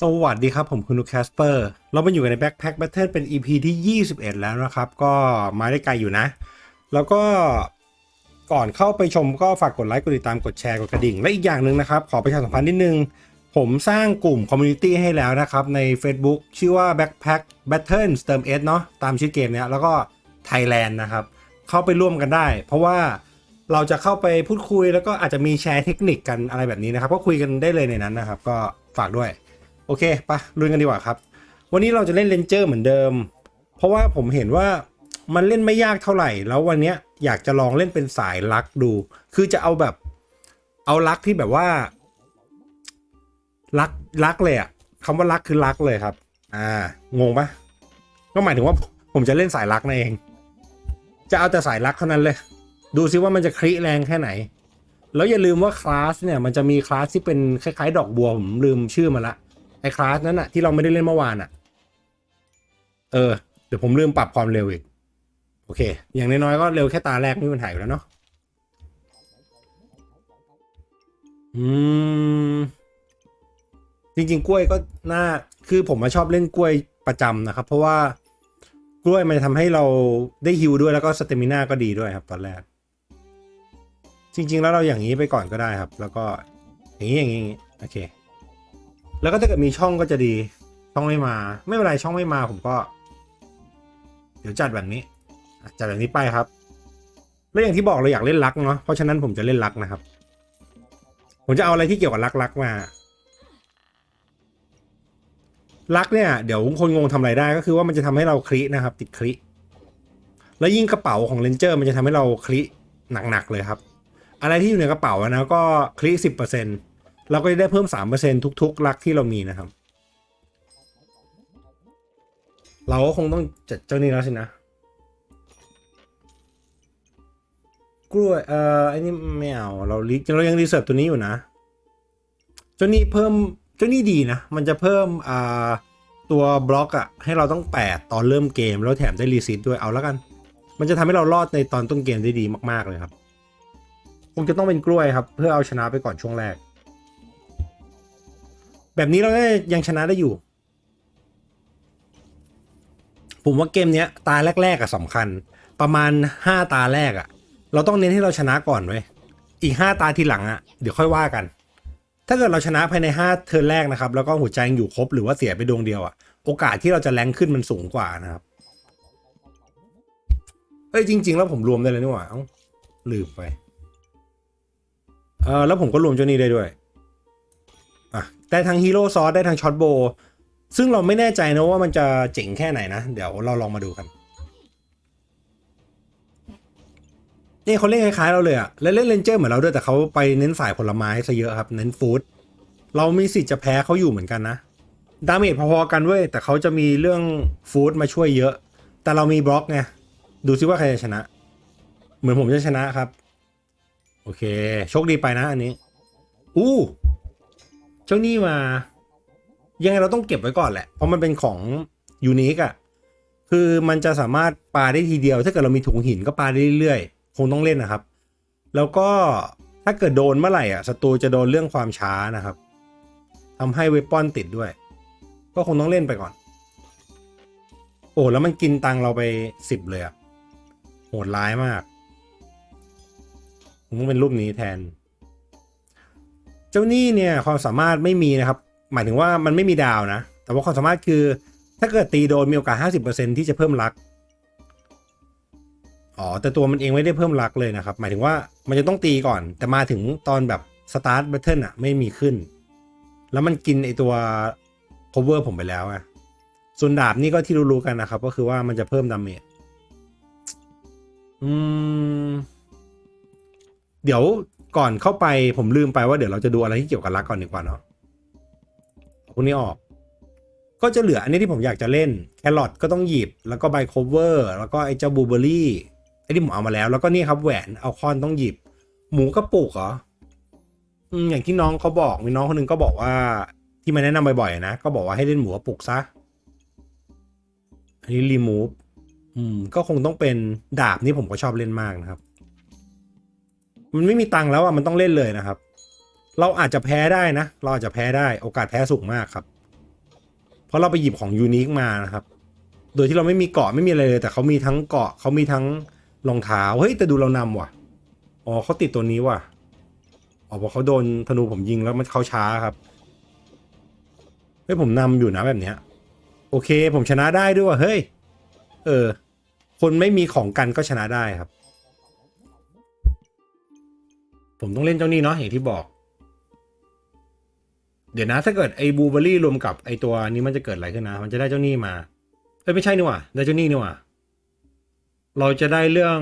สวัสดีครับ ผมคุณนุกแคสเปอร์ เรามาอยู่กันใน Backpack Battle เป็น EP ที่ 21 แล้วนะครับ ก็มาได้ไกลอยู่นะ แล้วก็ก่อนเข้าไปชมก็ฝากกดไลค์ กดติดตามกดแชร์ กดกระดิ่ง และอีกอย่างหนึ่งนะครับ ขอประชาสัมพันธ์นิดนึง ผมสร้างกลุ่มคอมมูนิตี้ให้แล้วนะครับ ใน Facebook ชื่อว่า Backpack Battle เติม S เนาะตามชื่อเกมเนี้ยแล้วก็ Thailand นะครับ เข้าไปร่วมกันได้ เพราะว่าเราจะเข้าไปพูดคุยแล้วก็อาจจะมีแชร์เทคนิคกันอะไรแบบนี้นะครับก็คุยกันได้เลยในนั้นนะครับ ก็ฝากด้วย โอเคปะลุยกันดีกว่าครับ วันนี้เราจะเล่นเลนเจอร์เหมือนเดิม เพราะว่าผมเห็นว่ามันเล่นไม่ยากเท่าไหร่ แล้ววันนี้อยากจะลองเล่นเป็นสายลักดู คือจะเอาแบบเอาลักที่แบบว่าลักลักเลยอะคำว่าลักคือลักเลยครับ อ่างงปะก็หมายถึงว่าผมจะเล่นสายลักนั่นเอง จะเอาแต่สายลักเท่านั้นเลย ดูซิว่ามันจะคลิแรงแค่ไหน แล้วอย่าลืมว่าคลาสเนี่ยมันจะมีคลาสที่เป็นคล้ายๆ ดอกบัวผมลืมชื่อมาละ ไอ้คลาสนั้นอะที่เราไม่ได้เล่นเมื่อวานอะเออ เดี๋ยวผมลืมปรับความเร็วอีก โอเค อย่างน้อยๆก็เร็วแค่ตาแรกไม่มีปัญหาอยู่แล้วเนาะอืม จริงๆ กล้วยก็น่าคือผมมาชอบเล่นกล้วยประจำนะครับ เพราะว่ากล้วยมันจะทำให้เราได้ฮิวด้วยแล้วก็สเตมิน่าก็ดีด้วยครับ ตอนแรก จริง ๆ แล้วเราอย่างนี้ไปก่อนก็ได้ครับ แล้วก็อย่างนี้อย่างนี้อย่างนี้โอเค แล้วก็ถ้าเกิดมีช่องก็จะดี ช่องไม่มา ไม่เป็นไรช่องไม่มาผมก็ เดี๋ยวจัดแบบนี้จัดแบบนี้ไปครับ แล้วอย่างที่บอกเราอยากเล่นลักเนาะเพราะฉะนั้นผมจะเล่นลักนะครับ ผมจะเอาอะไรที่เกี่ยวกับลักลักมาลักเนี่ยเดี๋ยวคนงงทำอะไรได้ก็คือว่ามันจะทำให้เราคลินะครับ ติดคลิแล้วยิ่งกระเป๋าของเลนเจอร์มันจะทำให้เราคลิหนักๆเลยครับ อะไรที่อยู่ในกระเป๋านะก็คลิสิบเปอร์เซ็นต์ เราก็จะได้เพิ่มสามเปอร์เซ็นทุก ๆ ลักที่เรามีนะครับ เราก็คงต้องจัดเจ้านี้แล้วสินะ กล้วย เอ่อไอ้นี่ไม่เอา เราลิเรายังรีเสิร์ฟตัวนี้อยู่นะ เจ้านี้เพิ่ม เจ้านี้ดีนะ มันจะเพิ่ม อ่า ตัวบล็อกอะให้เราต้องแปดตอนเริ่มเกม แล้วแถมได้รีซีดด้วย เอาแล้วกัน มันจะทำให้เรารอดในตอนต้นเกมได้ดีมากๆเลยครับ คงจะต้องเป็นกล้วยครับ เพื่อเอาชนะไปก่อนช่วงแรก แบบนี้เราก็ยังชนะได้อยู่ ผมว่าเกมเนี้ย ตาแรกๆอะสำคัญ ประมาณห้าตาแรกอะเราต้องเน้นให้เราชนะก่อนเว้ยอีกห้าตาทีหลังอะเดี๋ยวค่อยว่ากัน ถ้าเกิดเราชนะภายในห้าเทิร์นแรกนะครับ แล้วก็หัวใจยังอยู่ครบหรือว่าเสียไปดวงเดียวอะโอกาสที่เราจะแรงขึ้นมันสูงกว่านะครับเอ้ยจริง ๆ แล้วผมรวมได้เลยนี่หว่าลืมไปเออแล้วผมก็รวมเจ้านี้ได้ด้วย ได้ทั้งฮีโร่ซอสได้ทั้งช็อตโบว์ซึ่งเราไม่แน่ใจนะว่ามันจะเจ๋งแค่ไหนนะ เดี๋ยวเราลองมาดูกันนี่เขาเล่นคล้ายๆเราเลยอะและเล่นเลนเจอร์เหมือนเราด้วยแต่เขาไปเน้นสายผลไม้ซะเยอะครับ เน้นฟู้ดเรามีสิทธิ์จะแพ้เขาอยู่เหมือนกันนะดาเมจพอๆกันเว้ยแต่เขาจะมีเรื่องฟู้ดมาช่วยเยอะ แต่เรามีบล็อกไงดูซิว่าใครจะชนะ เหมือนผมจะชนะครับ โอเค โชคดีไปนะอันนี้ อู้ เจ้านี่มา ยังไงเราต้องเก็บไว้ก่อนแหละ เพราะมันเป็นของยูนิคอะคือมันจะสามารถปาได้ทีเดียว ถ้าเกิดเรามีถุงหินก็ปาได้เรื่อยๆ คงต้องเล่นนะครับ แล้วก็ถ้าเกิดโดนเมื่อไหร่อะศัตรูจะโดนเรื่องความช้านะครับทำให้เวปอนติดด้วย ก็คงต้องเล่นไปก่อน โอ้แล้วมันกินตังเราไปสิบเลยอะโหดร้ายมาก ผมต้องเป็นรูปนี้แทน เจ้าหนี่เนี่ยความสามารถไม่มีนะครับ หมายถึงว่ามันไม่มีดาวนะ แต่ว่าความสามารถคือ ถ้าเกิดตีโดนมีโอกาส 50%ที่จะเพิ่มลักอ๋อแต่ตัวมันเองไม่ได้เพิ่มลักเลยนะครับ หมายถึงว่ามันจะต้องตีก่อน แต่มาถึงตอนแบบสตาร์ทแบทเทิลอะไม่มีขึ้น แล้วมันกินไอตัว cover ผมไปแล้วอะส่วนดาบนี่ก็ที่รู้ๆกันนะครับ ก็คือว่ามันจะเพิ่มดาเมจอืม เดี๋ยว ก่อนเข้าไปผมลืมไปว่าเดี๋ยวเราจะดูอะไรที่เกี่ยวกับรักก่อนดีกว่าเนาะพวกนี้ออก ก็จะเหลืออันนี้ที่ผมอยากจะเล่นแครอทก็ต้องหยิบแล้วก็ใบโคเวอร์แล้วก็ไอ้เจ้าบูเบอรี่ไอ้ที่ผมเอามาแล้ว แล้วก็นี่ครับแหวนเอาคอนต้องหยิบ หมูกระปุกเหรออืมอย่างที่น้องเขาบอกมีน้องคนหนึงก็บอกว่า ที่มาแนะนำบ่อยๆนะก็บอกว่าให้เล่นหมูกระปุกซะอันนี้รีมูฟอืมก็คงต้องเป็นดาบนี่ผมก็ชอบเล่นมากนะครับ มันไม่มีตังค์แล้วอะมันต้องเล่นเลยนะครับ เราอาจจะแพ้ได้นะ เราอาจจะแพ้ได้โอกาสแพ้สูงมากครับ เพราะเราไปหยิบของยูนิคมานะครับ โดยที่เราไม่มีเกาะไม่มีอะไรเลย แต่เขามีทั้งเกาะเขามีทั้งรองเท้าเฮ้ยแต่ดูเรานำว่ะอ๋อเขาติดตัวนี้ว่ะอ๋อเพราะเขาโดนธนูผมยิงแล้วมันเขาช้าครับเฮ้ยผมนำอยู่นะแบบเนี้ย โอเคผมชนะได้ด้วยว่ะเฮ้ย เออ คนไม่มีของกันก็ชนะได้ครับ ผมต้องเล่นเจ้านี่เนาะอย่างที่บอก เดี๋ยวนะถ้าเกิดไอ้บูเบอรี่รวมกับไอ้ตัวนี้มันจะเกิดอะไรขึ้นนะ มันจะได้เจ้านี่มาเอ้ยไม่ใช่นี่หว่าได้เจ้านี่นี่หว่าเราจะได้เรื่อง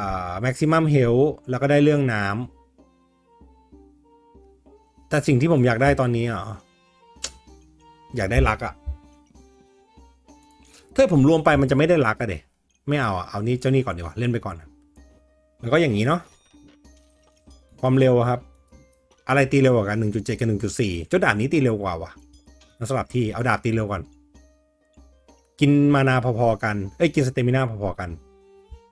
อ่า maximum health แล้วก็ได้เรื่องน้ำแต่สิ่งที่ผมอยากได้ตอนนี้อะอยากได้รักอะถ้าผมรวมไปมันจะไม่ได้รักอะเดไม่เอาอะเอานี่เจ้านี่ก่อนดีกว่าเล่นไปก่อนอะแล้วก็อย่างนี้เนาะ ความเร็วครับ อะไรตีเร็วกว่ากัน 1.7 กับ 1.4 เจ้าดาบนี้ตีเร็วกว่าวะมาสลับที่เอาดาบตีเร็วก่อน กินมานาพอๆกัน เอ้ยกินสเตมินาพอๆกัน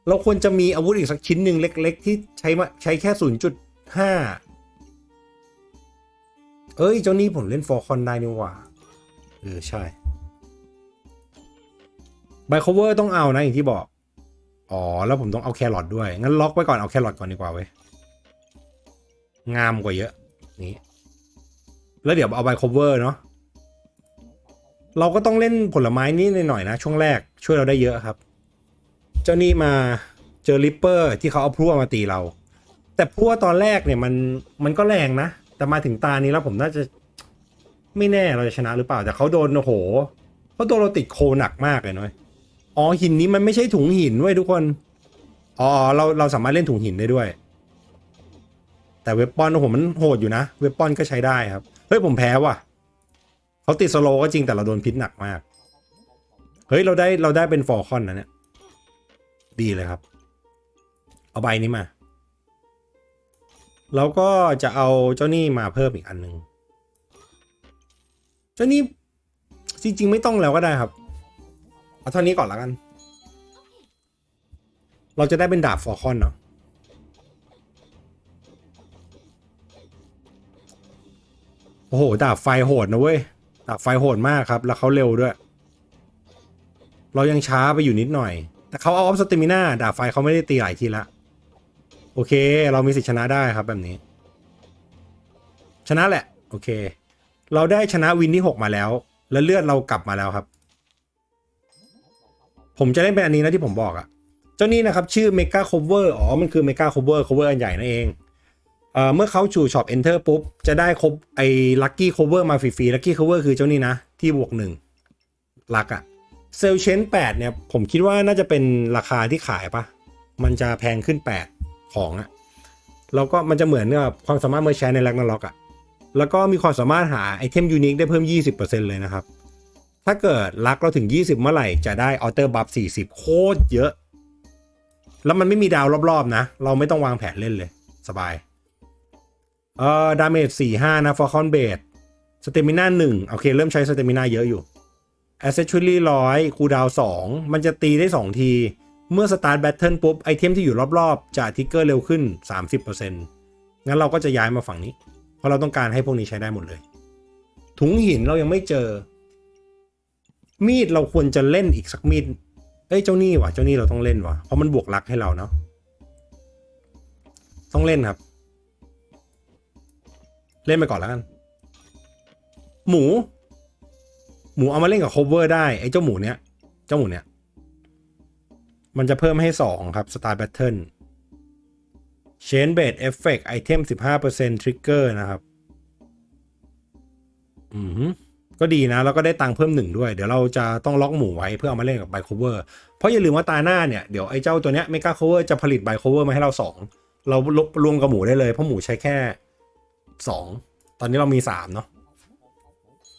เราควรจะมีอาวุธอีกสักชิ้นหนึ่งเล็ก ๆ ที่ใช้มาใช้แค่ 0.5 เอ้ย เจ้านี่ผมเล่นฟอร์คอนได้นี่หว่า เออ ใช่ไบโคเวอร์ต้องเอานะ อย่างที่บอก อ๋อ แล้วผมต้องเอาแครอทด้วย งั้นล็อกไว้ก่อนเอาแครอทก่อนดีกว่าเว้ย งามกว่าเยอะนี้แล้วเดี๋ยวเอาไบโคเวอร์เนาะเราก็ต้องเล่นผลไม้นี้หน่อยๆนะ ช่วงแรกช่วยเราได้เยอะครับ เจ้านี่มาเจอริปเปอร์ที่เขาเอาพลั่วมาตีเรา แต่พลั่วตอนแรกเนี่ยมันมันก็แรงนะ แต่มาถึงตานี้แล้วผมน่าจะไม่แน่เราจะชนะหรือเปล่า แต่เขาโดนโอ้โหเขาโดนเราติดโคหนักมากเลยน้อยอ๋อหินนี้มันไม่ใช่ถุงหินเว้ยทุกคนอ๋อเราเราสามารถเล่นถุงหินได้ด้วย แต่เว็บปอนโอ้โหมันโหดอยู่นะ เว็บปอนก็ใช้ได้ครับ เฮ้ย ผมแพ้ว่ะเขาติดสโลก็จริงแต่เราโดนพิษหนักมาก เฮ้ย เราได้เราได้เป็นฟอร์คอนนะเนี่ย ดีเลยครับ เอาใบนี้มาแล้วก็จะเอาเจ้านี่มาเพิ่มอีกอันหนึ่งเจ้านี่จริง ๆ ไม่ต้องแล้วก็ได้ครับ เอาเท่านี้ก่อนล้วกัน เราจะได้เป็นดาบฟอร์คอนเนาะ อ้โหดาบไฟโหดนะเว้ยดาบไฟโหดมากครับ แล้วเขาเร็วด้วย เรายังช้าไปอยู่นิดหน่อย แต่เขาเอาออฟสเตมิน่าดาบไฟเขาไม่ได้ตีหลายทีละ โอเค เรามีสิทธิ์ชนะได้ครับแบบนี้ ชนะแหละ โอเค เราได้ชนะวินที่ 6 มาแล้ว แล้วเลือดเรากลับมาแล้วครับ ผมจะเล่นเป็นอันนี้นะที่ผมบอกอะ่ะเจ้านี้นะครับ ชื่อ Mega Cover อ๋อมันคือ Mega Cover Cover อันใหญ่นั่นเอง เมื่อเขาจู่ช็อป Enter ปุ๊บ จะได้ครบไอ้ Lucky Cover มาฟรีๆ Lucky Cover คือเจ้านี้นะ ที่บวกหนึ่งลักอะเซลเชน8เนี่ย ผมคิดว่าน่าจะเป็นราคาที่ขายปะมันจะแพงขึ้น 8 ของอะแล้วก็มันจะเหมือนกับความสามารถเมื่อใช้ในแลกนาล็อกอะแล้วก็มีความสามารถหาไอเทมยูนิคได้เพิ่ม 20%เลยนะครับ ถ้าเกิดลักเราถึง 20 เมื่อไหร่จะได้ออเตอร์บัฟ40 โคตรเยอะ แล้วมันไม่มีดาวรอบๆนะ เราไม่ต้องวางแผนเล่นเลย สบาย เอ่อดาเมจ45นะฟอร์คอนเบดสเตมิน่า1โอเค เริ่มใช้สเตมิน่าเยอะอยู่ a c c e s s o r y 100คูดาว2มันจะตีได้2ที เมื่อสตาร์ทแบทเทิลปุ๊บ ไอเทมที่อยู่รอบๆ จะทิกเกอร์เร็วขึ้น 30%งั้นเราก็จะย้ายมาฝั่งนี้ เพราะเราต้องการให้พวกนี้ใช้ได้หมดเลย ถุงหินเรายังไม่เจอ มีดเราควรจะเล่นอีกสักมีดเอ้ยเจ้านี่วะเจ้านี่เราต้องเล่นวะเพราะมันบวกลักให้เราเนาะต้องเล่นครับ เล่นไปก่อนแล้วกัน หมู หมูเอามาเล่นกับ cover ได้ไอ้เจ้าหมูเนี้ย เจ้าหมูเนี้ย มันจะเพิ่มให้สองครับ Star Battle Chain Bait Effect Item 15% Trigger นะครับ อืมก็ดีนะ แล้วก็ได้ตังค์เพิ่มหนึ่งด้วย เดี๋ยวเราจะต้องล็อกหมูไว้เพื่อเอามาเล่นกับไบโคเวอร์ เพราะอย่าลืมว่าตาหน้าเนี่ย เดี๋ยวไอ้เจ้าตัวเนี้ยเมกาโคเวอร์จะผลิตไบโคเวอร์มาให้เราสอง เราลบรวมกับหมูได้เลย เพราะหมูใช้แค่ สองตอนนี้เรามีสามเนาะ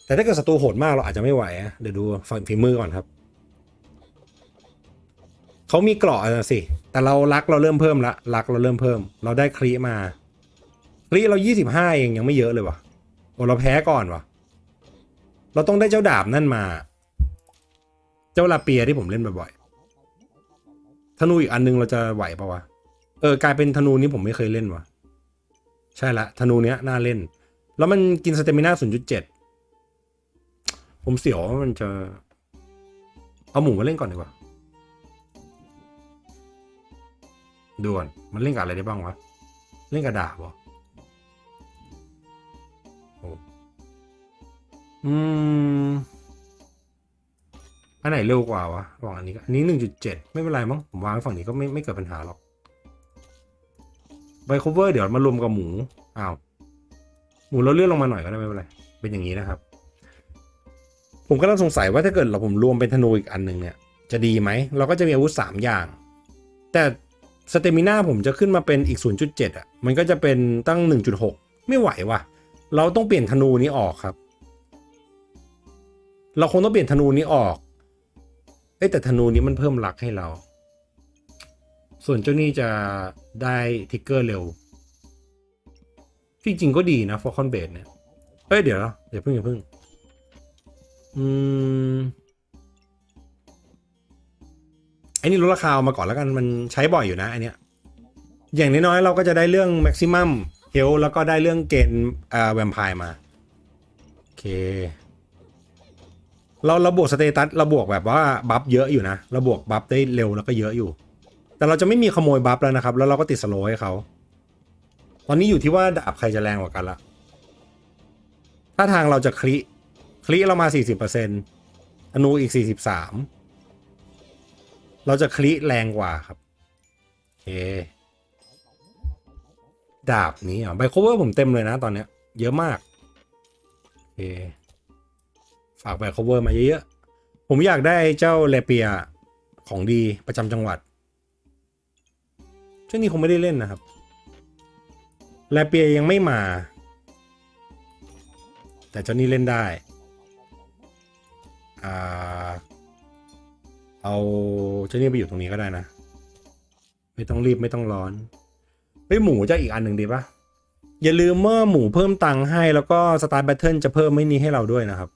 แต่ถ้าเกิดศัตรูโหดมากเราอาจจะไม่ไหวเดี๋ยวดูฝั่งฝีมือก่อนครับเขามีเกราะอะสิ แต่เรารักเราเริ่มเพิ่มละรักเราเริ่มเพิ่ม เราได้ครีมาครีเรายี่สิบห้าเองยังไม่เยอะเลยวะโอ้เราแพ้ก่อนวะเราต้องได้เจ้าดาบนั่นมา เจ้าลาเปียที่ผมเล่นบ่อยๆธนูอีกอันนึงเราจะไหวปะวะเออกลายเป็นธนูนี้ผมไม่เคยเล่นวะ ใช่ละธนูเนี้ยน่าเล่น แล้วมันกินสเตมิน่าศูนย์จุดเจ็ดผมเสียวว่ามันจะ เอาหมูมาเล่นก่อนดีกว่าดูก่อนมันเล่นกับอะไรได้บ้างวะ เล่นกับดาบเหรออืม อันไหนเร็วกว่าวะระหว่างอันนี้อันนี้หนึ่งจุดเจ็ดไม่เป็นไรมั้งผมวางไว้ฝั่งนี้ก็ไม่ไม่เกิดปัญหาหรอก ไบโคเวอร์เดี๋ยวมารวมกับหมูอ้าวหมูเราเลื่อนลงมาหน่อยก็ได้ไม่เป็นไรเป็นอย่างนี้นะครับ ผมก็ต้องสงสัยว่าถ้าเกิดเราผมรวมเป็นธนูอีกอันหนึ่งเนี่ย จะดีไหม เราก็จะมีอาวุธสามอย่าง แต่สเตมิน่าผมจะขึ้นมาเป็นอีก 0.7 อะ มันก็จะเป็นตั้ง 1.6 ไม่ไหวว่ะ เราต้องเปลี่ยนธนูนี้ออกครับ เราคงต้องเปลี่ยนธนูนี้ออกเอ้แต่ธนูนี้มันเพิ่มลักให้เรา ส่วนเจ้านี่จะได้ทิกเกอร์เร็ว จริง ๆ ก็ดีนะฟอร์คอนเบดเนี่ยเอ้ย เดี๋ยวนะอย่าเพิ่งอย่าเพิ่ง อืมไอ้นี่ลดราคาเอามาก่อนแล้วกันมันใช้บ่อยอยู่นะอันเนี้ยอย่างน้อยๆเราก็จะได้เรื่อง maximum health แล้วก็ได้เรื่องเกณฑ์อ่าแวมไพร์มาโอเค เราเราบวกสเตตัสเราบวกแบบว่าบัฟเยอะอยู่นะเราบวกบัฟได้เร็วแล้วก็เยอะอยู่ แต่เราจะไม่มีขโมยบัฟแล้วนะครับ แล้วเราก็ติดสโลให้เขา ตอนนี้อยู่ที่ว่าดาบใครจะแรงกว่ากันละถ้าทางเราจะคลิคลิเรามา 40%อนูอีก 43 เราจะคลิแรงกว่าครับโอเคดาบนี้อะไบโคเวอร์ผมเต็มเลยนะตอนเนี้ย เยอะมากโอเคฝากไบโคเวอร์มาเยอะๆผมอยากได้เจ้าเลเปียของดีประจำจังหวัด เจ้านี่คงไม่ได้เล่นนะครับ แลเปียยังไม่มา แต่เจ้านี่เล่นได้ อ่า เอาเจ้านี่ไปอยู่ตรงนี้ก็ได้นะ ไม่ต้องรีบไม่ต้องร้อนเฮ้ยหมูจะอีกอันหนึ่งดีปะอย่าลืมเมื่อหมูเพิ่มตังค์ให้แล้วก็สตาร์แบทเทิลจะเพิ่มไม่นี้ให้เราด้วยนะครับ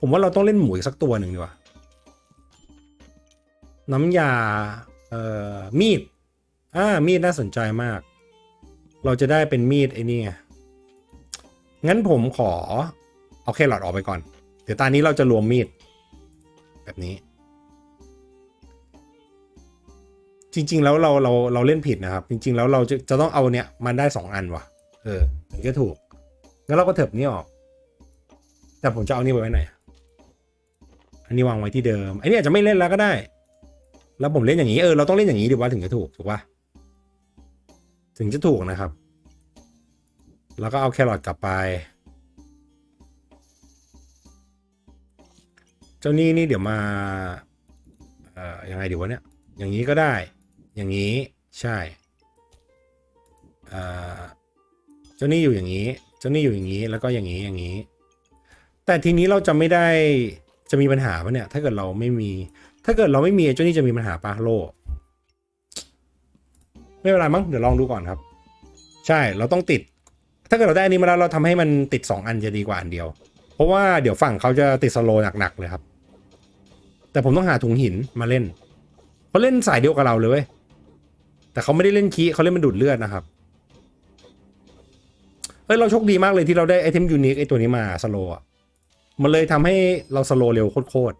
ผมว่าเราต้องเล่นหมูอีกสักตัวหนึ่งดีกว่า น้ำยา เอ่อ มีด อ่ามีดน่าสนใจมาก เราจะได้เป็นมีดไอ้นี่ไงงั้นผมขอเอาแครอทออกไปก่อน เดี๋ยวตอนนี้เราจะรวมมีด แบบนี้ จริง ๆ แล้วเราเราเราเล่นผิดนะครับ จริง ๆ แล้วเราจะจะต้องเอาเนี้ยมันได้สองอันว่ะ เออถึงจะถูกงั้นเราก็เถิบนี่ออก แต่ผมจะเอานี่ไว้ไว้ไหนอันนี้วางไว้ที่เดิมอันนี้อาจจะไม่เล่นแล้วก็ได้ แล้วผมเล่นอย่างนี้เออเราต้องเล่นอย่างนี้ดีว่าถึงจะถูกถูกปะ ถึงจะถูกนะครับ แล้วก็เอาแครอทกลับไป เจ้านี่นี่เดี๋ยวมา เอ่อยังไงดีวะเนี่ย อย่างนี้ก็ได้ อย่างนี้ใช่เอ่อเจ้านี่อยู่อย่างนี้ เจ้านี่อยู่อย่างนี้ แล้วก็อย่างนี้อย่างนี้ แต่ทีนี้เราจะไม่ได้จะมีปัญหาปะเนี่ย ถ้าเกิดเราไม่มี ถ้าเกิดเราไม่มีเจ้านี่จะมีปัญหาปะโล ไม่เป็นไรมั้งเดี๋ยวลองดูก่อนครับ ใช่เราต้องติด ถ้าเกิดเราได้อันนี้มาแล้วเราทำให้มันติด 2 อันจะดีกว่าอันเดียว เพราะว่าเดี๋ยวฝั่งเขาจะติดสโลหนักๆเลยครับ แต่ผมต้องหาถุงหินมาเล่นเขาเล่นสายเดียวกับเราเลยเว้ยแต่เขาไม่ได้เล่นคีเขาเล่นมันดูดเลือดนะครับเฮ้ยเราโชคดีมากเลยที่เราได้ไอเทมยูนิคไอตัวนี้มาสโลว์อะมันเลยทำให้เราสโลเร็วโคตร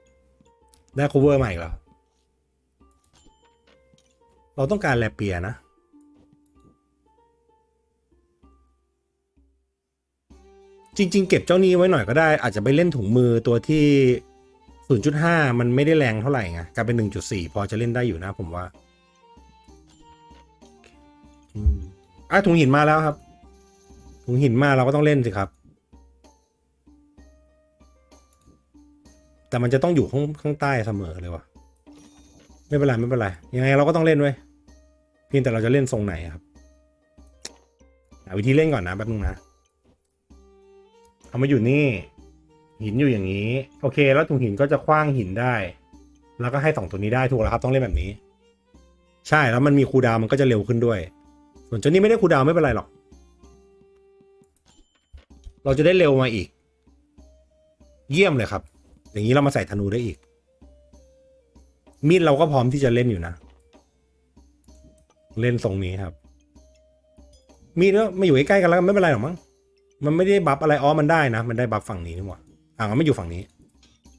ๆได้ cover ใหม่แล้ว เราต้องการแลเปียนะ จริง ๆ เก็บเจ้านี้ไว้หน่อยก็ได้ อาจจะไปเล่นถุงมือตัวที่ 0.5 มันไม่ได้แรงเท่าไหร่ไงกลายเป็น 1.4 พอจะเล่นได้อยู่นะผมว่าอืมอะถุงหินมาแล้วครับ ถุงหินมาเราก็ต้องเล่นสิครับ แต่มันจะต้องอยู่ข้างข้างใต้เสมอเลยวะ ไม่เป็นไรไม่เป็นไรยังไงเราก็ต้องเล่นเว้ยเพียงแต่เราจะเล่นทรงไหนครับหาวิธีเล่นก่อนนะแป๊บนึงนะเอามาอยู่นี่ หินอยู่อย่างนี้ โอเค แล้วถุงหินก็จะคว้างหินได้ แล้วก็ให้สองตัวนี้ได้ถูกแล้วครับ ต้องเล่นแบบนี้ ใช่แล้วมันมีคูดาวมันก็จะเร็วขึ้นด้วย ส่วนเจ้านี้ไม่ได้คูดาวไม่เป็นไรหรอก เราจะได้เร็วมาอีก เยี่ยมเลยครับ อย่างนี้เรามาใส่ธนูได้อีก มีดเราก็พร้อมที่จะเล่นอยู่นะ เล่นทรงนี้ครับ มีดก็ไมาอยู่ใกล้ๆกันแล้วไม่เป็นไรหรอกมั้งมันไม่ได้บัฟอะไรอ๋อมันได้นะ มันได้บัฟฝั่งนี้นี่หว่าอ่ามันไม่อยู่ฝั่งนี้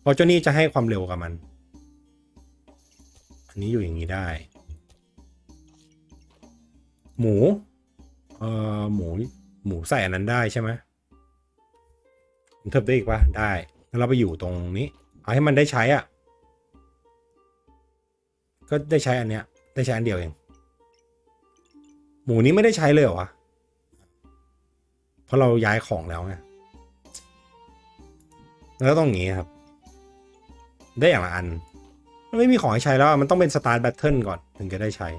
เพราะเจ้านี่จะให้ความเร็วกับมัน อันนี้อยู่อย่างนี้ได้ หมู เอ่อหมู หมูใส่อันนั้นได้ใช่ไหมเทิบได้อีกปะได้งั้นเราไปอยู่ตรงนี้ เอาให้มันได้ใช้อะ ก็ได้ใช้อันเนี้ย ได้ใช้อันเดียวเอง หมูนี้ไม่ได้ใช้เลยเหรอวะ เพราะเราย้ายของแล้วไงแล้วต้องอย่างงี้ครับ ได้อย่างละอันไม่มีของให้ใช้แล้ว มันต้องเป็นสตาร์ทแบตเทิลก่อน ถึงจะได้ใช้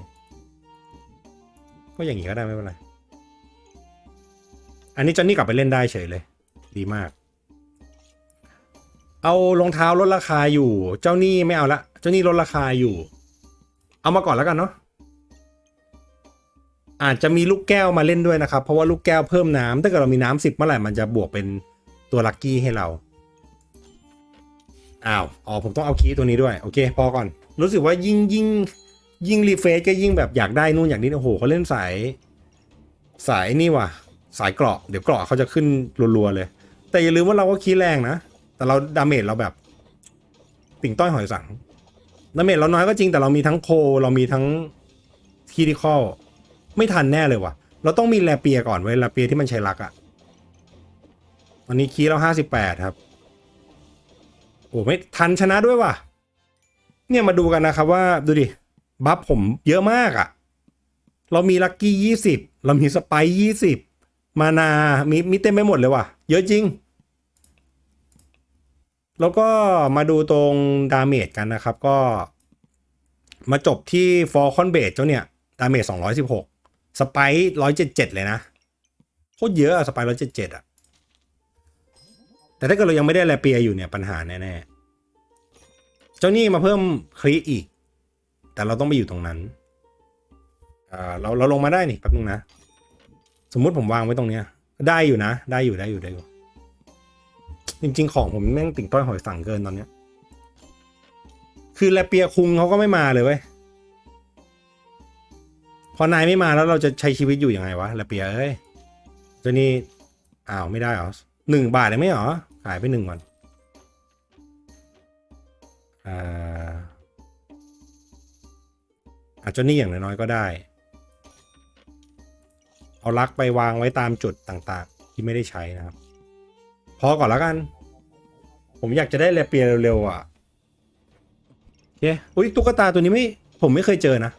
ก็อย่างนี้ก็ได้ไม่เป็นไร อันนี้จอนนี่กลับไปเล่นได้เฉยเลย ดีมาก เอารองเท้าลดราคาอยู่ เจ้านี่ไม่เอาละ เจ้านี่ลดราคาอยู่ เอามาก่อนแล้วกันเนาะอาจจะมีลูกแก้วมาเล่นด้วยนะครับ เพราะว่าลูกแก้วเพิ่มน้ำถ้าเกิดเรามีน้ำสิบเมื่อไหร่มันจะบวกเป็นตัวลัคกี้ให้เราอ้าวอ๋อผมต้องเอาคีย์ตัวนี้ด้วย โอเค พอก่อน รู้สึกว่ายิ่งยิ่งยิ่งรีเฟรชก็ยิ่งแบบอยากได้นู่นอยากนี้โอ้โหเขาเล่นสายสายนี่ว่ะ สายเกราะเดี๋ยวเกราะเขาจะขึ้นรัวๆเลย แต่อย่าลืมว่าเราก็คีย์แรงนะ แต่เราดาเมจเราแบบปิ่งต้อยหอยสัง ดาเมจเราน้อยก็จริงแต่เรามีทั้งโค เรามีทั้งคีดิคอลไม่ทันแน่เลยว่ะ เราต้องมีแลเปียก่อนเว้ยแลเปียที่มันใช้ลักอะตอนนี้คีเราห้าสิบแปดครับ โอ้ไม่ทันชนะด้วยว่ะ เนี่ยมาดูกันนะครับว่าดูดิ บัฟผมเยอะมากอะเรามีลัคกี้ยี่สิบเรามีสไปยี่สิบมานามีมีเต็มไปหมดเลยว่ะ เยอะจริง แล้วก็มาดูตรงดาเมจกันนะครับ ก็ มาจบที่ฟอร์คอนเบ e เจ้าเนี่ย ดาเมจสองร้อยสิบหกสไปร้อยเจ็ดเจ็ดเลยนะโคตรเยอะอะสไปร้อยเจ็ดเจ็ดอะแต่ถ้าเกิดเรายังไม่ได้แลเปียอยู่เนี่ยปัญหาแน่ๆ เจ้านี่มาเพิ่มคลีอีก แต่เราต้องไปอยู่ตรงนั้นอ่าเราเราลงมาได้นี่แป๊บนึงนะ สมมุติผมวางไว้ตรงเนี้ย ได้อยู่นะ ได้อยู่ได้อยู่ได้อยู่ จริง ๆ ของผมแม่งติ่งต้อยหอยสั่งเกินตอนเนี้ย คือแลเปียคุงเขาก็ไม่มาเลยเว้ย พอนายไม่มาแล้วเราจะใช้ชีวิตอยู่ยังไงวะแลเปียเอ้ยเจ้านี่อ้าวไม่ได้เหรอหนึ่งบาทเลยไม่เหรอ ขายไปหนึ่งวันอ่าอาจจะนี่อย่างน้อยๆก็ได้ เอาลักไปวางไว้ตามจุดต่างๆ ที่ไม่ได้ใช้นะครับ พอก่อนแล้วกัน ผมอยากจะได้แลเปียเร็วๆอะโอเคอุ้ยตุ๊กตาตัวนี้ไม่ ผมไม่เคยเจอนะ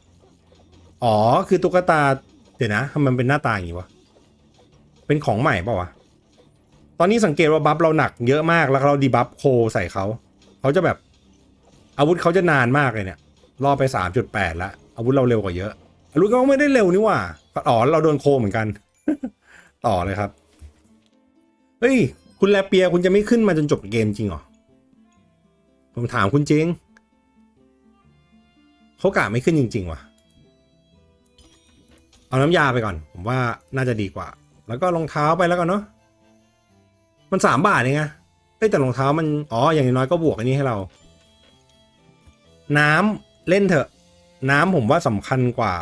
อ๋อ คือตุ๊กตา เดี๋ยวนะทำไมมันเป็นหน้าตาอย่างนี้วะ เป็นของใหม่เปล่าวะ ตอนนี้สังเกตว่าบัฟเราหนักเยอะมาก แล้วเราดีบัฟโคใส่เขา เขาจะแบบ อาวุธเขาจะนานมากเลยเนี่ย รอไปสามจุดแปดล้วอาวุธเราเร็วกว่าเยอะ อาวุธก็ไม่ได้เร็วนี่ว่าอ๋อเราโดนโคเหมือนกัน ต่อเลยครับ เฮ้ย คุณแลเปียคุณจะไม่ขึ้นมาจนจบเกมจริงเหรอ ผมถามคุณจริงเขากะไม่ขึ้นจริง ๆว่ะ เอาน้ำยาไปก่อน ผมว่าน่าจะดีกว่า แล้วก็รองเท้าไปแล้วกันเนาะ มันสามบาทเองไงเอ้ยแต่รองเท้ามัน อ๋อ อย่างน้อยก็บวกอันนี้ให้เรา น้ำเล่นเถอะ น้ำผมว่าสำคัญกว่า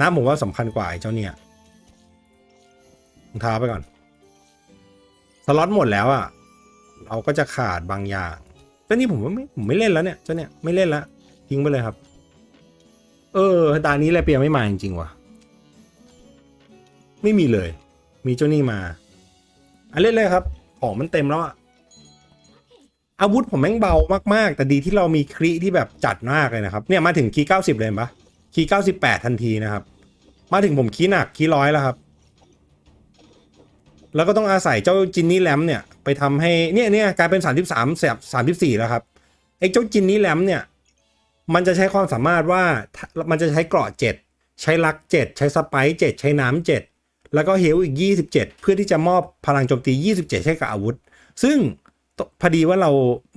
น้ำผมว่าสำคัญกว่าไอ้เจ้าเนี่ยรองเท้าไปก่อน สล็อตหมดแล้วอะ่ะ เราก็จะขาดบางอย่างเจ้านี่ผมว่าไม่ผมไม่เล่นแล้วเนี่ยเจ้าเนี่ยไม่เล่นแล้วทิ้งไปเลยครับ เออตานี้แลเปียไม่มาจริงๆว่ะ ไม่มีเลย มีเจ้านี่มาอะเล่นเลยครับ ของมันเต็มแล้วอะอาวุธผมแม่งเบามากๆ แต่ดีที่เรามีครีที่แบบจัดมากเลยนะครับ เนี่ยมาถึงคีเก้าสิบเลยปะคีเก้าสิบแปดทันทีนะครับ มาถึงผมคีหนักคีร้อยแล้วครับ แล้วก็ต้องอาศัยเจ้าจินนี่แลมเนี่ยไปทำให้เนี่ยเนี่ยกลายเป็นสามสิบสามแสบสามสิบสี่แล้วครับไอ้เจ้าจินนี่แลมเนี่ยมันจะใช้ความสามารถว่ามันจะใช้เกราะเจ็ดใช้ลักเจ็ดใช้สไปเจ็ดใช้น้ำเจ็ดแล้วก็เฮลอีก 27 เพื่อที่จะมอบพลังโจมตี 27 ให้กับอาวุธ ซึ่งพอดีว่าเรา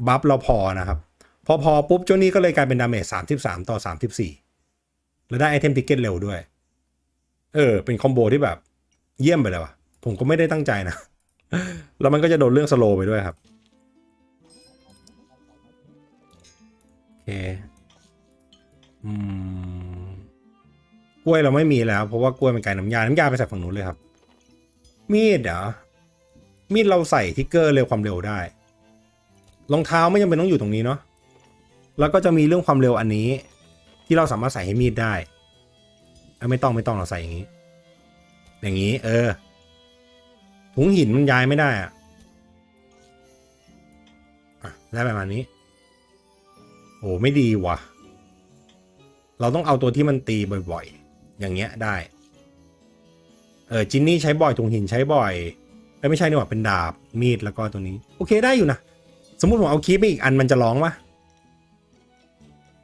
บัฟเราพอนะครับ พอพอปุ๊บเจ้านี้ก็เลยกลายเป็นดาเมจ33 ต่อ 34 แล้วได้ไอเทมติเก็ตเร็วด้วย เออ เป็นคอมโบที่แบบเยี่ยมไปเลยว่ะ ผมก็ไม่ได้ตั้งใจนะ แล้วมันก็จะโดนเรื่องสโลไปด้วยครับโอเคอืมกล้วยเราไม่มีแล้ว เพราะว่ากล้วยเป็นไก่น้ำยา น้ำยาไปใส่ฝั่งนู้นเลยครับ มีดเหรอมีดเราใส่ทิกเกอร์เร็วความเร็วได้รองเท้าไม่จำเป็นต้องอยู่ตรงนี้เนาะแล้วก็จะมีเรื่องความเร็วอันนี้ ที่เราสามารถใส่ให้มีดได้ไม่ต้องไม่ต้องเราใส่อย่างนี้ อย่างนี้ เออ ถุงหินมันย้ายไม่ได้อะอะได้ประมาณนี้ โอ้ไม่ดีว่ะ เราต้องเอาตัวที่มันตีบ่อยๆ อย่างเงี้ยได้ เออจินนี่ใช้บ่อยถุงหินใช้บ่อยเอ้ยไม่ใช่นี่หว่าเป็นดาบมีดแล้วก็ตัวนี้ โอเคได้อยู่นะสมมติผมเอาคีย์ไปอีกอันมันจะร้องปะ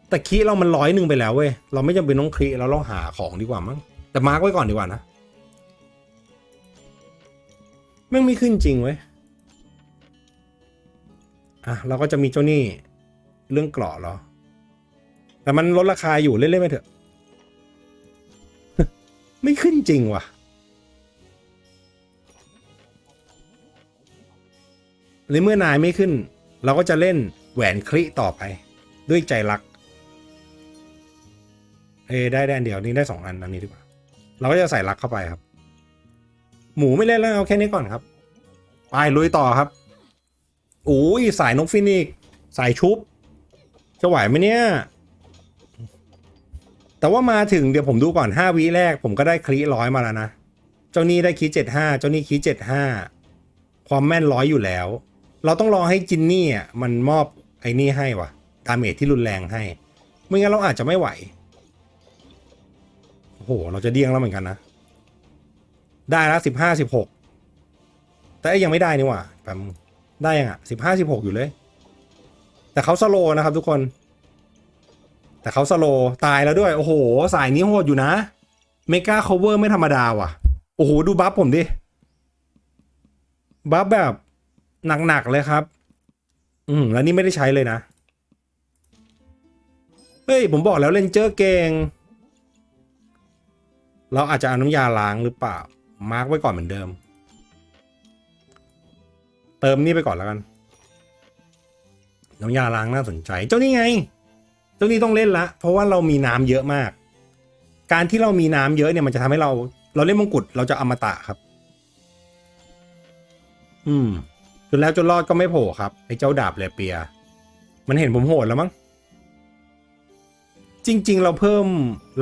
แต่คีเรามันร้อยหนึ่งไปแล้วเว้ยเราไม่จำเป็นต้องคีเราลองหาของดีกว่ามั้งแต่มาร์กไว้ก่อนดีกว่านะ แม่งไม่ขึ้นจริงเว้ย อะเราก็จะมีเจ้านี่เรื่องเกราะเหรอ แต่มันลดราคาอยู่เล่นๆไปเถอะ ไม่ขึ้นจริงว่ะในเมื่อนายไม่ขึ้น เราก็จะเล่นแหวนคลิต่อไป ด้วยใจรัก เอได้ได้อันเดียวนี่ได้สองอันอันนี้ดีกว่า เราก็จะใส่รักเข้าไปครับ หมูไม่เล่นแล้วเอาแค่นี้ก่อนครับ ไปลุยต่อครับโอ้ยสายนกฟินิกสายชุบ จะไหวไหมเนี่ย แต่ว่ามาถึงเดี๋ยวผมดูก่อน 5วิแรก ผมก็ได้คลีร้อยมาแล้วนะ เจ้านี่ได้คีเจ็ดห้าเจ้านี่คีเจ็ดห้าความแม่นร้อยอยู่แล้ว เราต้องรอให้จินนี่อะมันมอบไอ้นี่ให้วะดาเมจที่รุนแรงให้ ไม่งั้นเราอาจจะไม่ไหว โอ้โห เราจะเดี้ยงแล้วเหมือนกันนะ ได้แล้วสิบห้าสิบหกแต่ยังไม่ได้นี่หว่าแป๊บได้ยังอะสิบห้าสิบหกอยู่เลย แต่เขาสโลนะครับทุกคน แต่เขาสโลตายแล้วด้วย โอ้โห สายนี้โหดอยู่นะ เมกาคเวอร์ไม่ธรรมดาว่ะ โอ้โห ดูบัฟผมดิ บัฟแบบหนัก ๆ เลยครับ อืม แล้วนี่ไม่ได้ใช้เลยนะ เฮ้ย ผมบอกแล้วเลนเจอร์เก่งเราอาจจะเอาน้ำยาล้างหรือเปล่า มาร์กไว้ก่อนเหมือนเดิม เติมนี่ไปก่อนแล้วกันน้ำยาล้างน่าสนใจ เจ้านี่ไง เจ้านี่ต้องเล่นละ เพราะว่าเรามีน้ำเยอะมาก การที่เรามีน้ำเยอะเนี่ยมันจะทำให้เรา เราเล่นมงกุฎเราจะอมตะครับ อืม จนแล้วจนรอดก็ไม่โผล่ครับไอ้เจ้าดาบเลเปีย มันเห็นผมโหดแล้วมั้ง จริง ๆ เราเพิ่ม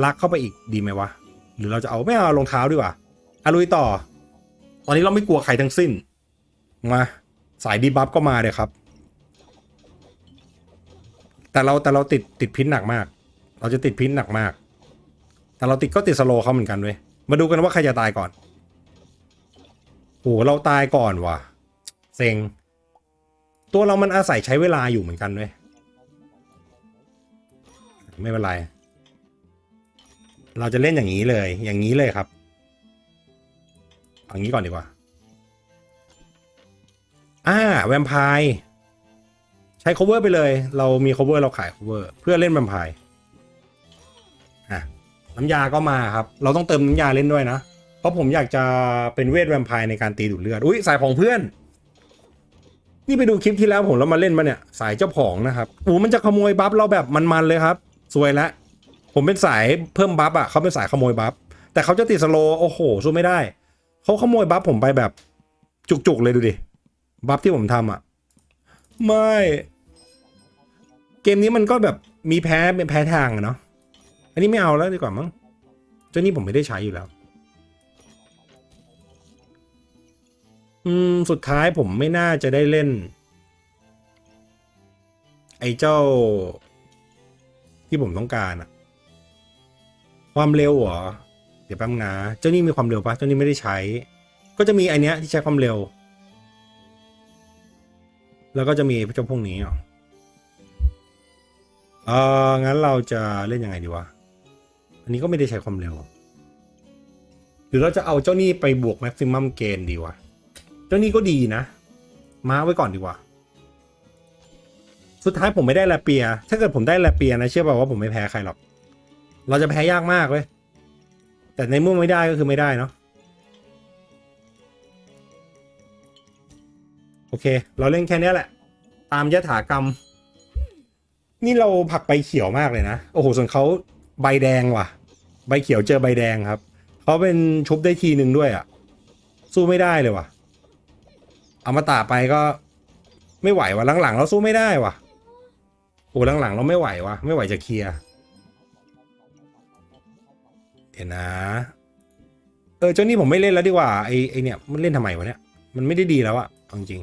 ลักเข้าไปอีกดีไหมวะ หรือเราจะเอาไม่เอารองเท้าดีกว่า อาลุยต่อ ตอนนี้เราไม่กลัวใครทั้งสิ้น มา สายดีบัฟก็มาเลยครับ แต่เราแต่เราติดติดพิษหนักมาก เราจะติดพิษหนักมาก แต่เราติดก็ติดสโลเขาเหมือนกันเว้ย มาดูกันว่าใครจะตายก่อนโหเราตายก่อนว่ะ เซ็ง ตัวเรามันอาศัยใช้เวลาอยู่เหมือนกันเว้ย ไม่เป็นไร เราจะเล่นอย่างนี้เลย อย่างนี้เลยครับ เอางี้ก่อนดีกว่า อ่าแวมไพร์ใช้ cover ไปเลย เรามี cover เราขาย cover เพื่อเล่นแวมไพร์อะน้ำยาก็มาครับ เราต้องเติมน้ำยาเล่นด้วยนะ เพราะผมอยากจะเป็นเวทแวมไพร์ในการตีดูดเลือด อุ้ยสายของเพื่อน นี่ไปดูคลิปที่แล้วผมแล้วมาเล่นมาเนี่ย สายเจ้าของนะครับโอ้มันจะขโมยบัฟเราแบบมันๆเลยครับ สวยละผมเป็นสายเพิ่มบัฟอะเขาเป็นสายขโมยบัฟแต่เขาจะติดสโลโอ้โหสู้ไม่ได้ เขาขโมยบัฟผมไปแบบ จุกๆเลยดูดิ บัฟที่ผมทำอะ ไม่ เกมนี้มันก็แบบมีแพ้เป็นแพ้ทางอะเนาะ อันนี้ไม่เอาแล้วดีกว่ามั้งเจ้านี่ผมไม่ได้ใช้อยู่แล้ว อืม สุดท้ายผมไม่น่าจะได้เล่น ไอ้เจ้า ที่ผมต้องการอะความเร็วเหรอ ดี๋ยวแป๊บนะเจ้านี่มีความเร็วปะเจ้านี่ไม่ได้ใช้ ก็จะมีไอเนี้ยที่ใช้ความเร็ว แล้วก็จะมีเจ้าพวกนี้อะเอองั้นเราจะเล่นยังไงดีวะ อันนี้ก็ไม่ได้ใช้ความเร็ว หรือเราจะเอาเจ้านี่ไปบวกแม็กซิมัมเกนดีวะ เจ้านี่ก็ดีนะ มาไว้ก่อนดีกว่า สุดท้ายผมไม่ได้แลเปีย ถ้าเกิดผมได้แลเปียนะ เชื่อป่าว่าผมไม่แพ้ใครหรอก เราจะแพ้ยากมากเว้ย แต่ในเมื่อไม่ได้ก็คือไม่ได้เนาะโอเค เราเล่นแค่นี้แหละ ตามยถากรรม นี่เราผักใบเขียวมากเลยนะ โอ้โห ส่วนเขาใบแดงว่ะ ใบเขียวเจอใบแดงครับ เขาเป็นชุบได้ทีหนึ่งด้วยอะ่ะ สู้ไม่ได้เลยว่ะเอามาตาไปก็ไม่ไหวว่ะหลังๆ เราสู้ไม่ได้ว่ะโอ้หลังๆ เราไม่ไหวว่ะ ไม่ไหวจะเคลียร์ ดี๋ยวนะ เออเจ้านี่ผมไม่เล่นแล้วดีกว่าไอไอเนี่ยมันเล่นทำไมวะเนี่ยมันไม่ได้ดีแล้วอะเอาจริง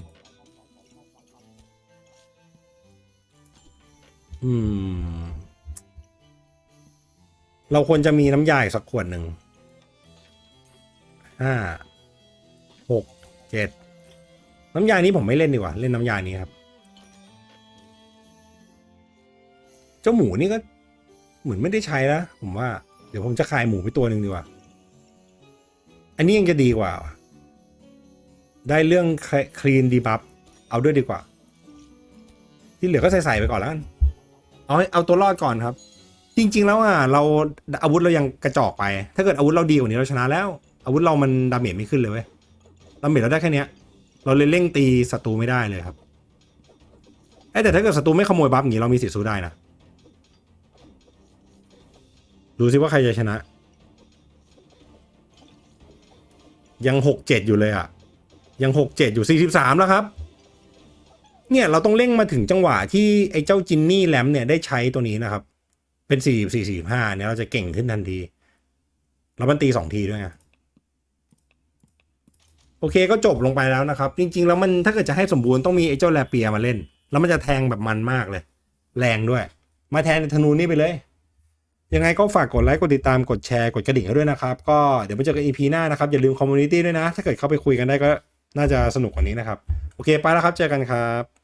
อืม เราควรจะมีน้ำยาอีกสักขวดหนึ่งห้าหกเจ็ดน้ำยานี้ผมไม่เล่นดีกว่า เล่นน้ำยานี้ครับ เจ้าหมูนี่ก็เหมือนไม่ได้ใช้แล้วผมว่า เดี๋ยวผมจะขายหมูไปตัวหนึ่งดีกว่า อันนี้ยังจะดีกว่า ได้เรื่องคลีนดีบัฟเอาด้วยดีกว่า ที่เหลือก็ใส่ๆไปก่อนแล้วกันเอาเอาตัวรอดก่อนครับ จริง ๆ แล้วอะเราอาวุธเรายังกระจอกไป ถ้าเกิดอาวุธเราดีกว่านี้เราชนะแล้ว อาวุธเรามันดาเมจไม่ขึ้นเลยเว้ยดาเมจเราได้แค่เนี้ยเราเลยเร่งตีศัตรูไม่ได้เลยครับแต่ถ้าเกิดศัตรูไม่ขโมยบัฟอย่างนี้เรามีสิทธิ์สู้ได้นะ ดูซิว่าใครจะชนะ ยังหกเจ็ดอยู่เลยอะ ยังหกเจ็ดอยู่สี่สิบสามแล้วครับ เนี่ยเราต้องเร่งมาถึงจังหวะที่ไอ้เจ้าจินนี่แลมเนี่ยได้ใช้ตัวนี้นะครับ เป็นสี่สี่สี่ห้าเนี่ยเราจะเก่งขึ้นทันทีแล้วมันตีสองทีด้วยไงโอเคก็จบลงไปแล้วนะครับ จริง ๆ แล้วมันถ้าเกิดจะให้สมบูรณ์ต้องมีไอ้เจ้าแลเปียมาเล่น แล้วมันจะแทงแบบมันมากเลย แรงด้วย มาแทนธนูนี่ไปเลย ยังไงก็ฝากกดไลค์ กดติดตาม กดแชร์ กดกระดิ่งให้ด้วยนะครับ ก็เดี๋ยวมาเจอกัน EP หน้านะครับ อย่าลืมคอมมูนิตี้ด้วยนะ ถ้าเกิดเข้าไปคุยกันได้ก็น่าจะสนุกกว่านี้นะครับ โอเค ไปแล้วครับ เจอกันครับ